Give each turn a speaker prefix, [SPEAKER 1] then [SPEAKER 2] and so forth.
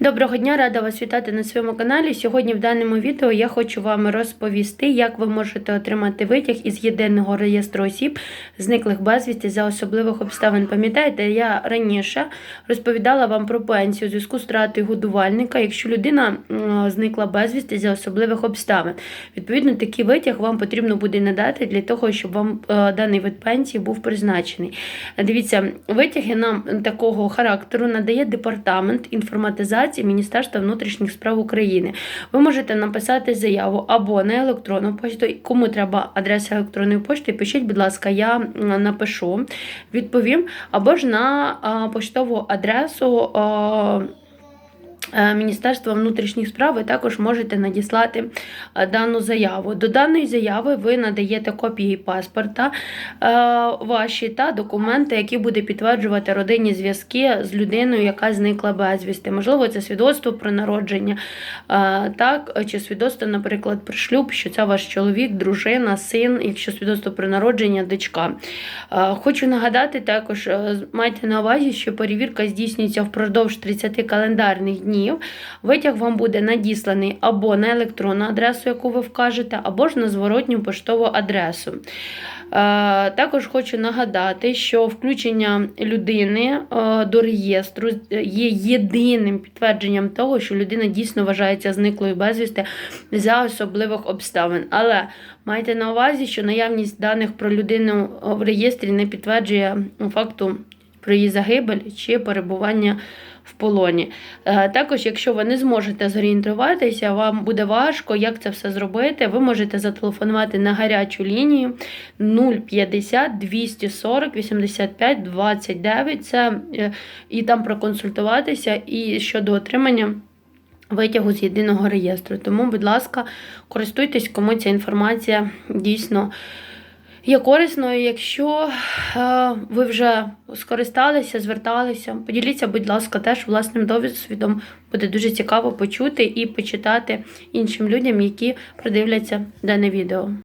[SPEAKER 1] Доброго дня, рада вас вітати на своєму каналі. Сьогодні в даному відео я хочу вам розповісти, як ви можете отримати витяг із єдиного реєстру осіб, зниклих безвісті за особливих обставин. Пам'ятаєте, я раніше розповідала вам про пенсію у зв'язку з втратою годувальника, якщо людина зникла безвісті за особливих обставин. Відповідно, такий витяг вам потрібно буде надати для того, щоб вам е, даний вид пенсії був призначений. Дивіться, витяги нам такого характеру надає департамент інформатизації Міністерства внутрішніх справ України. Ви можете написати заяву або на електронну пошту. Кому треба адреса електронної пошти, пишіть, будь ласка, я напишу, відповім, або ж на поштову адресу. Е, Міністерства внутрішніх справ ви також можете надіслати е, дану заяву. До даної заяви ви надаєте копії паспорта е, ваші та документи, які буде підтверджувати родинні зв'язки з людиною, яка зникла безвісти. Можливо, це свідоцтво про народження, так, чи свідоцтво, наприклад, про шлюб, що це ваш чоловік, дружина, син, якщо свідоцтво про народження, дочка. Хочу нагадати також, майте на увазі, що перевірка здійснюється впродовж 30 календарних днів. Витяг вам буде надісланий або на електронну адресу, яку ви вкажете, або ж на зворотню поштову адресу. Е, Також хочу нагадати, що включення людини е, до реєстру є єдиним підтвердженням того, що людина дійсно вважається зниклою безвісти за особливих обставин. Але майте на увазі, що наявність даних про людину в реєстрі не підтверджує факту про її загибель чи перебування в полоні. Е, Також, якщо ви не зможете зорієнтуватися, вам буде важко, як це все зробити, ви можете зателефонувати на гарячу лінію 050 240 85 29. Це, е, і там проконсультуватися і щодо отримання. Витягу з єдиного реєстру. Тому, будь ласка, користуйтесь, кому ця інформація дійсно є корисною. Якщо е, ви вже скористалися, зверталися, поділіться, будь ласка, теж власним досвідом. Буде дуже цікаво почути і почитати іншим людям, які продивляться дане відео.